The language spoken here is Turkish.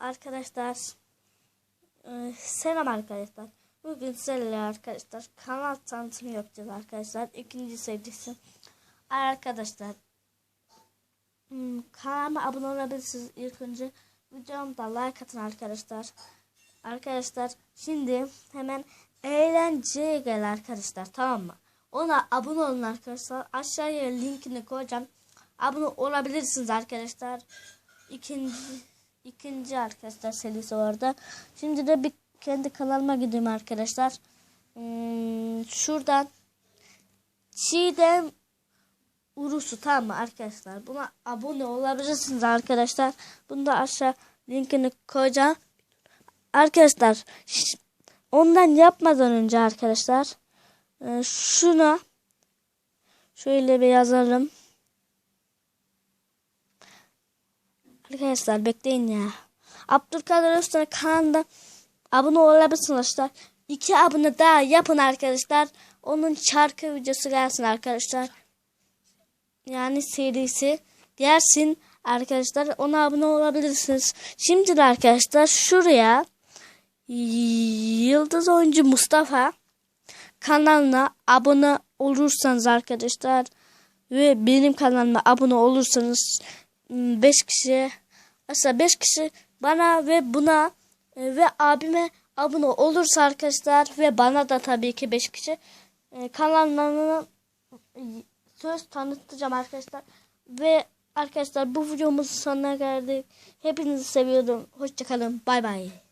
Arkadaşlar e, selam arkadaşlar. Bugün sizlerle arkadaşlar kanal tanıtımı yapacağız arkadaşlar. İkinci serisi. Arkadaşlar hmm, kanalıma abone olabilirsiniz ilk önce. Videomda like atın arkadaşlar. Arkadaşlar şimdi hemen eğlenceye gel arkadaşlar tamam mı? Ona abone olun arkadaşlar. Aşağıya linkini koyacağım. Abone olabilirsiniz arkadaşlar. İkinci ikinci arkadaşlar serisi orada. Şimdi de bir kendi kanalıma gideyim arkadaşlar. Hmm, şuradan Çiğdem Urusu tamam mı arkadaşlar? Buna abone olabilirsiniz arkadaşlar. Bunu da aşağı linkini koyacağım. Arkadaşlar ondan yapmadan önce arkadaşlar e, şuna şöyle bir yazalım. Arkadaşlar bekleyin ya. Abdülkadir Öztürk kanalında abone olabilirsiniz arkadaşlar. İki abone daha yapın arkadaşlar. Onun şarkı videosu gelsin arkadaşlar. Yani serisi gelsin arkadaşlar. Ona abone olabilirsiniz. Şimdi de arkadaşlar şuraya Yıldız Oyuncu Mustafa kanalına abone olursanız arkadaşlar ve benim kanalıma abone olursanız 5 kişi aslında 5 kişi bana ve buna e, ve abime abone olursa arkadaşlar ve bana da tabii ki 5 kişi e, kanallarını söz tanıtacağım arkadaşlar ve arkadaşlar bu videomuzun sonuna geldik. Hepinizi seviyorum. Hoşçakalın. Bay bay.